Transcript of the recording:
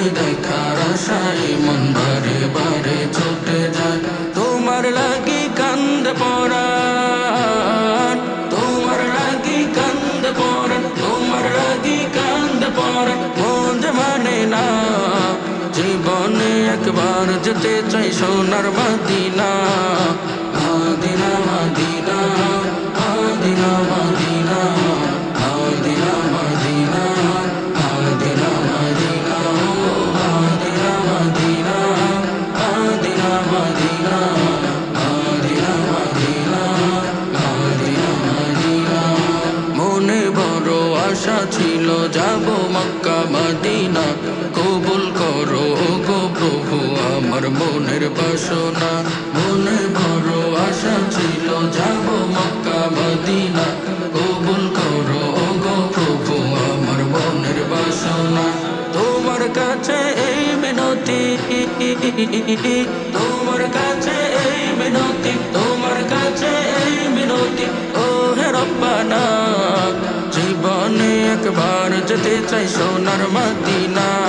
তোমায় দেখার আশায় মন বারে বারে ছুটে যায়। তোমার লাগি কান্দ পড়ান তোমার লাগি কান্দ পড়ান তোমার লাগি কান্দ পড়ান মন মানে না। জীবনে একবার যেতে চাই সোনার মদিনা। ছিল, যাব মক্কা, মদিনা। কবুল করো গো প্রভু, আমার মনের বাসনা। মনে বড় আশা ছিল, যাব মক্কা, মদিনা। কবুল করো গো প্রভু, আমার মনের বাসনা। তোমার কাছে এই মিনতি, তোমার কাছে এই মিনতি, তোমার কাছে এই মিনতি। ও হে রব্বানা। একবার যেতে চাই সোনার মদিনা।